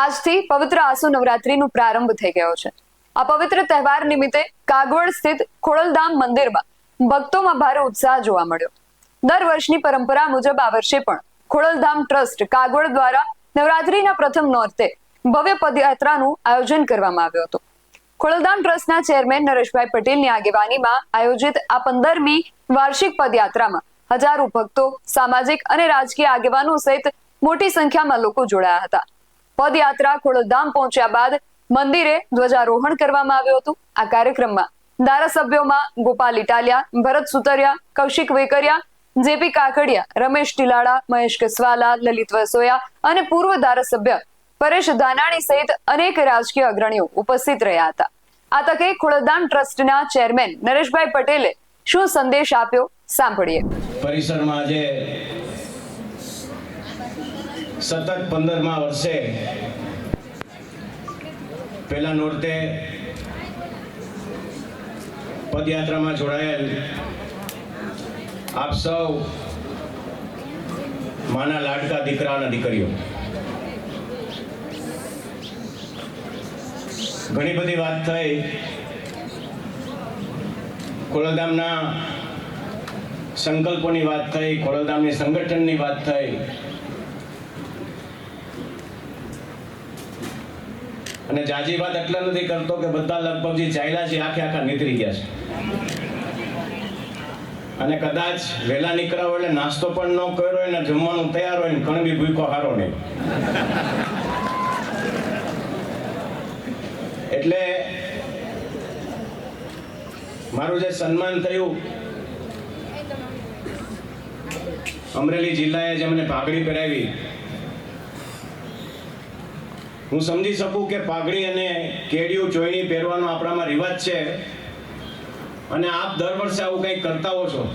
આજથી પવિત્ર આસુ નવરાત્રીનો પ્રારંભ થઈ ગયો છે. આ પવિત્ર તહેવાર નિમિત્તે કાગવડ સ્થિત ખોડલધામ મંદિરમાં ભક્તોમાં ભારે ઉત્સાહ જોવા મળ્યો. દર વર્ષની પરંપરા મુજબ આ વર્ષે પણ ખોડલધામ ટ્રસ્ટ કાગવડ દ્વારા નવરાત્રીના પ્રથમ નોરતે ભવ્ય પદયાત્રાનું આયોજન કરવામાં આવ્યું હતું. ખોડલધામ ટ્રસ્ટના ચેરમેન નરેશભાઈ પટેલની આગેવાનીમાં આયોજિત આ પંદરમી વાર્ષિક પદયાત્રામાં હજારો ભક્તો, સામાજિક અને રાજકીય આગેવાનો સહિત મોટી સંખ્યામાં લોકો જોડાયા હતા. પદયાત્રા ખોડલધામ પહોંચ્યા બાદ મંદિરે ધ્વજારોહણ કરવામાં આવ્યું હતું. આ કાર્યક્રમમાં ધારાસભ્યોમાં ગોપાલ ઇટાલિયા, ભરત સુતરિયા, કૌશિક વેકરિયા, જેપી કાકડિયા રમેશ ટીલાડા મહેશ કસવાલા, લલિત વસોયા અને પૂર્વ ધારાસભ્ય પરેશ ધાનાણી સહિત અનેક રાજકીય અગ્રણીઓ ઉપસ્થિત રહ્યા હતા. આ તકે ખોડલધામ ટ્રસ્ટના ચેરમેન નરેશભાઈ પટેલે શું સંદેશ આપ્યો? સાંભળીએ. પરિસરમાં આજે સતત પંદરમા વર્ષે પહેલા નોરતે પદયાત્રામાં જોડાયેલ આપ સૌ માના લાડકા, દીકરા અને દીકરીઓ. ઘણી બધી વાત થઈ. ખોડલધામના સંકલ્પોની વાત થઈ ખોડલધામની સંગઠનની વાત થઈ. અને જાજી વાત એટલે નથી કરતો કે બધા લગભગ જે ચાલ્યા છે, આખે આખા નીકળી ગયા છે. અને કદાચ વહેલા નીકળ્યા હોય એટલે નાસ્તો પણ ન કર્યો હોય ને જમવાનું તૈયાર હોય ને કણ બી ભૂકો હારો નહીં. એટલે મારું જે સન્માન થયું, અમરેલી જિલ્લાએ જે મને પાઘડી પહેરાવી હું સમજી શકું કે પાઘડી અને કેડિયું ચોયણી પહેરવાનો આપણામાં રિવાજ છે. અને આપ દર વર્ષે આવું કંઈક કરતા હો છો.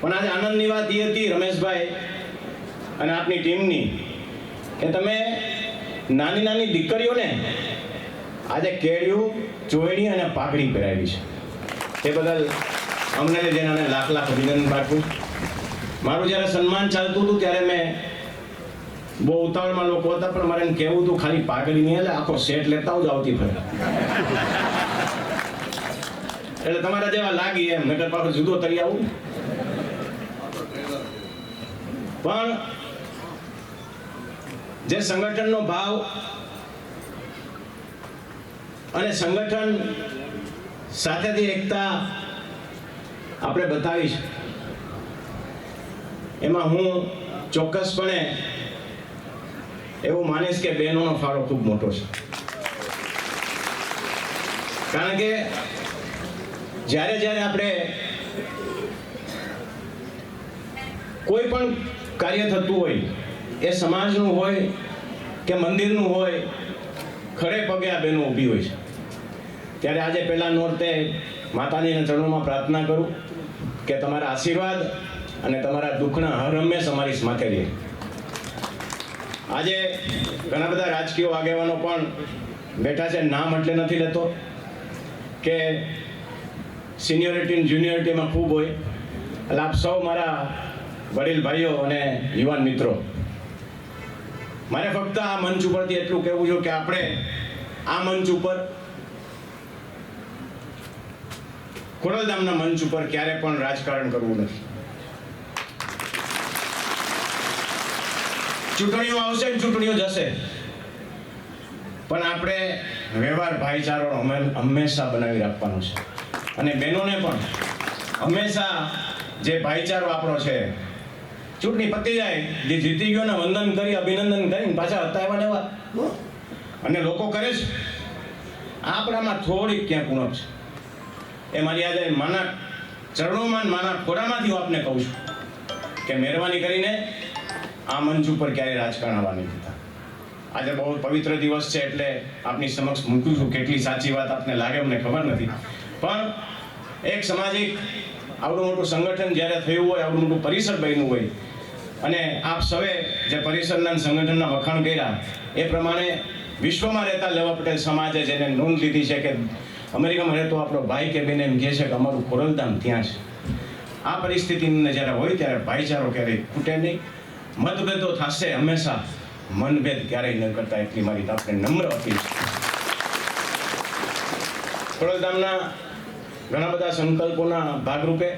પણ આજે આનંદની વાત એ હતી, રમેશભાઈ અને આપની ટીમની, કે તમે નાની નાની દીકરીઓને આજે કેડિયું ચોયણી અને પાઘડી પહેરાવી છે. એ બદલ અમને જેનાને લાખ લાખ અભિનંદન પાઠવું મારું જ્યારે સન્માન ચાલતું હતું ત્યારે મેં બહુ ઉતાવળમાં લોકો હતા, પણ મારે કહેવું હતું, ખાલી પાઘડી નહીં એટલે આખો સેટ લેતા જ આવતી ફરે. એટલે તમારા જેવા લાગી એમ નગર પાછો જુદો તરી આવું. પણ જે સંગઠનનો ભાવ અને સંગઠન સાથેથી એકતા આપણે બતાવીશ, એમાં હું ચોક્કસપણે એવું માનીશ કે બહેનોનો ફાળો ખૂબ મોટો છે. કારણ કે જ્યારે જ્યારે આપણે કોઈ પણ કાર્ય થતું હોય, એ સમાજનું હોય કે મંદિરનું હોય ખડે પગે આ બહેનો ઊભી હોય છે. ત્યારે આજે પહેલા નોરતે માતાજીના ચરણોમાં પ્રાર્થના કરું કે તમારા આશીર્વાદ અને તમારા દુઃખના હર હંમેશ અમારી માથે રહે. આજે ઘણા બધા રાજકીય આગેવાનો પણ બેઠા છે. નામ એટલે નથી લેતો કે સિનિયોરિટી જુનિયોરિટીમાં ખૂબ હોય. એટલે આપ સૌ મારા વડીલ ભાઈઓ અને યુવાન મિત્રો મારે ફક્ત આ મંચ ઉપરથી એટલું કહેવું છે કે આપણે આ મંચ ઉપર, ખોડલધામના મંચ ઉપર ક્યારે પણ રાજકારણ કરવું નથી. ચૂંટણીઓ આવશે ને ચૂંટણીઓ જશે. પણ આપણે વ્યવહાર ભાઈચારો હમે- હંમેશા બનાવી રાખવાનો છે. અને બહેનોને પણ હંમેશા જે ભાઈચારો આપણો છે, ચૂંટણી પતી જાય, જે જીતી ગયો ને વંદન કરી, અભિનંદન કરીને પાછા હતા એવા ને અને લોકો કરે છે. આપણામાં થોડીક ક્યાંક ઉણપ છે. એ મારી આજે માના ચરણોમાં માના ખોરામાંથી હું આપને કહું છું કે, મહેરબાની કરીને આ મંચ ઉપર ક્યારેય રાજકારણ આવવા નહીં દીધા આજે બહુ પવિત્ર દિવસ છે એટલે આપની સમક્ષ મૂકું છું. કેટલી સાચી વાત આપને લાગે મને ખબર નથી. પણ એક સામાજિક આવડું મોટું સંગઠન જ્યારે થયું હોય, આવડું મોટું પરિસર બન્યું હોય, અને આપ સૌએ જે પરિસરના સંગઠનના વખાણ કર્યા, એ પ્રમાણે વિશ્વમાં રહેતા લેવા પટેલ સમાજે જેને નોંધ લીધી છે કે અમેરિકામાં રહેતો આપણો ભાઈ કે બેન એમ કહે છે કે અમારું ખોરલધામ ત્યાં છે. આ પરિસ્થિતિને જ્યારે હોય ત્યારે ભાઈચારો ક્યારેય ખૂટે નહીં. મતભેદો થશે હંમેશા. મનભેદ ક્યારેય ન કરતા, એટલી મારી આપણે નમ્ર અપીલ ખોડલધામના ઘણા બધા સંકલ્પોના ભાગરૂપે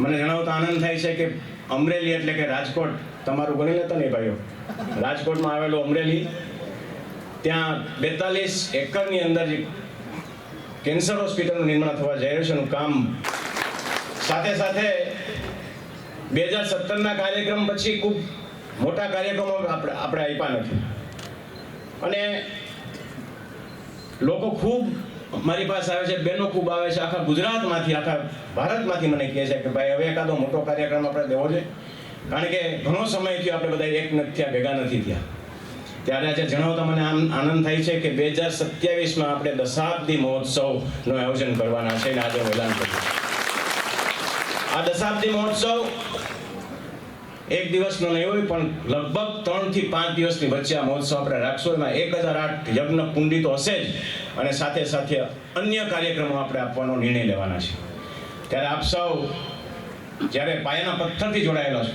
મને જણાવતા આનંદ થાય છે કે અમરેલી એટલે કે રાજકોટ તમારું ગણી લેતા ને ભાઈઓ? રાજકોટમાં આવેલું અમરેલી, ત્યાં બેતાલીસ એકરની અંદર કેન્સર હોસ્પિટલનું નિર્માણ થવા જઈ રહ્યું છે. કામ સાથે સાથે બે હજાર સત્તરના કાર્યક્રમ પછી ખૂબ મોટા કાર્યક્રમો આપણે આપ્યા નથી. અને લોકો ખૂબ મારી પાસે આવે છે, બહેનો ખૂબ આવે છે, આખા ગુજરાતમાંથી, આખા ભારતમાંથી મને કહે છે કે ભાઈ, હવે એકાદો મોટો કાર્યક્રમ આપણે દેવો છે કારણ કે ઘણો સમય થયો આપણે બધા એક નથી થયા, ભેગા નથી થયા. ત્યારે આજે જણાવતા મને આમ આનંદ થાય છે કે બે હજાર સત્યાવીસમાં આપણે દશાબ્દી મહોત્સવનું આયોજન કરવાના છે અને આજે એલાન કર્યું આ દશાબ્દી મહોત્સવ એક દિવસનો નહીં હોય, પણ લગભગ ત્રણથી પાંચ દિવસની વચ્ચે આ મહોત્સવ આપણે રાખશું એમાં એક હજાર આઠ યજ્ઞ પુંડિતો હશે જ. અને સાથે સાથે અન્ય કાર્યક્રમો આપણે આપવાનો નિર્ણય લેવાના છે. ત્યારે આપ સૌ જ્યારે પાયાના પથ્થરથી જોડાયેલા છો,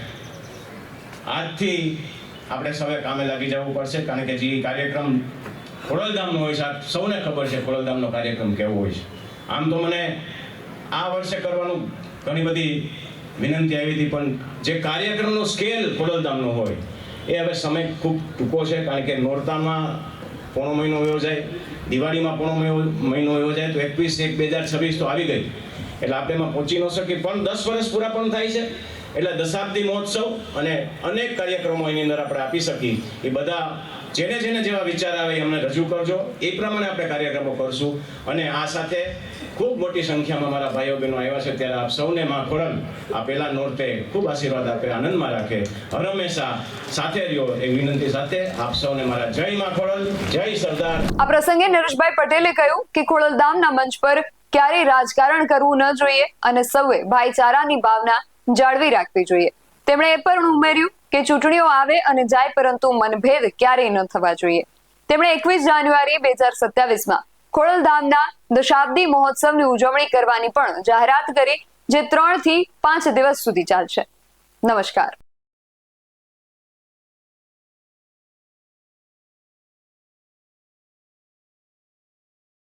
આજથી આપણે સૌએ કામે લાગી જવું પડશે, કારણ કે જે કાર્યક્રમ ખોડલધામનો હોય છે સૌને ખબર છે, ખોડલધામનો કાર્યક્રમ કેવો હોય છે. આમ તો મને આ વર્ષે કરવાનું ઘણી બધી વિનંતી આવી હતી, પણ જે કાર્યક્રમનો સ્કેલ ખોડલધામનો હોય, એ હવે સમય ખૂબ ટૂંકો છે, કારણ કે નોરતામાં પોણો મહિનો યોજાય, દિવાળીમાં પોણો મહિનો- યોજાય જાય તો એકવીસ એક બે હજાર છવ્વીસ તો આવી ગઈ. એટલે આપણે એમાં પહોંચી ન શકીએ, પણ દસ વર્ષ પૂરા પણ થાય છે. એટલે દશાબ્દી મહોત્સવ અને અનેક કાર્યક્રમો એની અંદર આપણે આપી શકીએ. એ બધા જેને જેને જેવા વિચાર આવે અમને રજૂ કરજો. એ પ્રમાણે આપણે કાર્યક્રમો કરશું. અને આ સાથે ખૂબ મોટી સંખ્યામાં મારા ભાઈઓ બહેનો આવ્યા છે. ત્યારે આપ સૌને માં ખોડલ આ પહેલા નોરતે ખૂબ આશીર્વાદ આપે, આનંદમાં રાખે. હરમેશા સાથે રહ્યો. એ વિનંતી સાથે આપ સૌને મારા જય માં ખોડલ જય સરદાર. આ પ્રસંગે નરેશભાઈ પટેલે કહ્યું કે ખોડલધામના મંચ પર ક્યારેય રાજકારણ કરવું ન જોઈએ અને સૌએ ભાઈચારાની ભાવના જાળવી રાખવી જોઈએ. તેમણે એ પણ ઉમેર્યું કે ચૂંટણીઓ આવે અને જાય પરંતુ મનભેદ ક્યારેય ન થવા જોઈએ. તેમણે એકવીસ જાન્યુઆરી બે હજાર સત્યાવીસમાં ખોડલધામના દશાબ્દી મહોત્સવની ઉજવણી કરવાની પણ જાહેરાત કરી, જે ત્રણથી પાંચ દિવસ સુધી ચાલશે. નમસ્કાર.